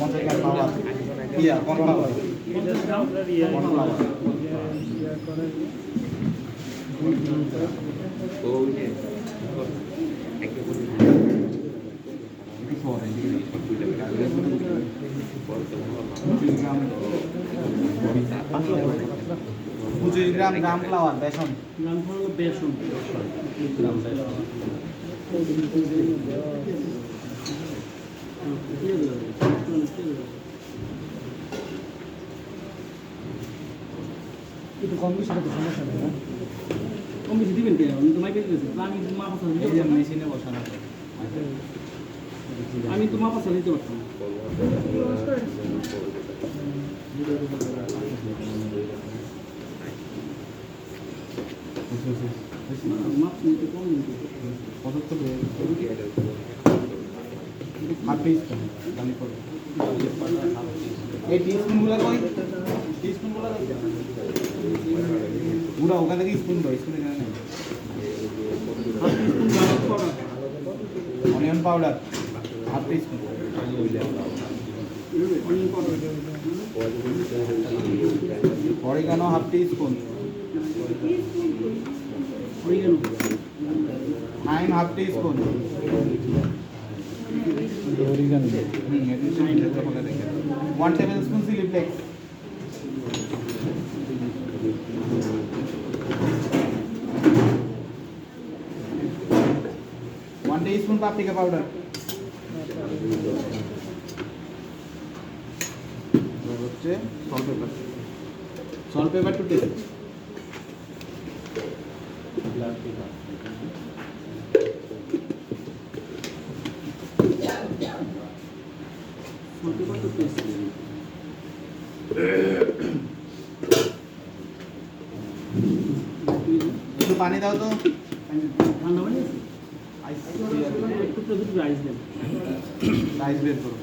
গ্রাম flower ইয়া কোন flower পঞ্চাশ গ্রাম কোন ফ্লাওয়ার পঁচিশ গ্রাম গ্রাম ফ্লাওয়ার বেসন গ্রাম বেসন। একটু কম বেশি তো সমস্যা নেই না কম বেশি দিবেন কে? আমি তো মাইপে দিতেছি। আমি মা পাশা দিতে। মেশিনে বসানো। আমি তো মা পাশা দিতে পারতাম পঁচাত্তর হাফ টিস্পুন দামি করে। এই টিস্পুনগুলো কই টিস্পুনগুলো পুরো ওখান থেকে স্পুন দাও স্পুন এখানে নেই onion powder half teaspoon oregano half teaspoon oregano thyme half oregano one tablespoon chilli flakes one teaspoon paprika powder হচ্ছে salt pepper salt pepper to taste salt pepper paste একটু পানি দাও তো। করো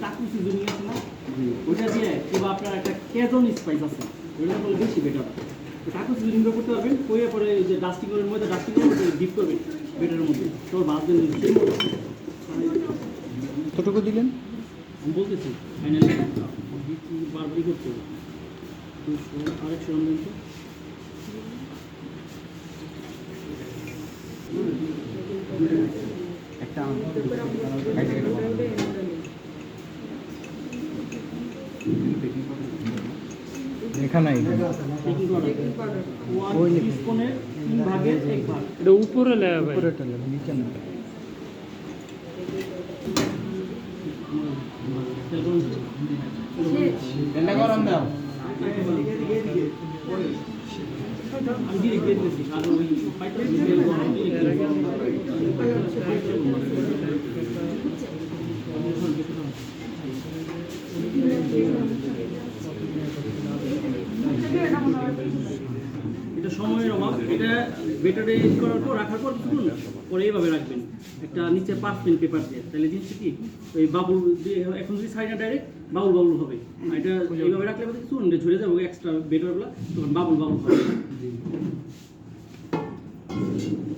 টাকু সিজন আছে না ওইটা দিয়ে কিংবা আপনার একটা কেজন স্পাইস আছে বেটার টাকু করতে পারবেন কইয়ে পরে যে ডাস্টিং মধ্যে ডাস্টিং করে ডিপ করবেন। বেটারের মধ্যে তোর সেই মতো কতটুকু দিলেন? আমি বলতেছি ফাইনালি বারবারই করতে হবে? আরেকশো গ্রাম দিন একটা। লেখা নাই তিন ভাগের এক ভাগ এটা উপরে লেয়া ভাই। উপরেটা লেখা নিচে না। গরম দাও। আমি ডিরেক্ট দিয়ে দিয়েছি আর ওই পাইপটা তেল গরম direct গরম। এটা সময়ের অভাব এটা বেটারে করার পর, রাখার পর কিছুক্ষণ পরে এইভাবে রাখবেন। একটা নিচে পার্সমেন্ট পেপার দিয়ে। তাহলে জিনিসটা কি? ওই বাবুল দিয়ে এখন যদি সাইডে ডাইরেক্ট বাবুল বাবুল হবে। এটা এইভাবে রাখলে আমাদের কিছুক্ষণ ঝরে যাবে এক্সট্রা বেটারগুলো তখন বাবুল বাবুল হবে।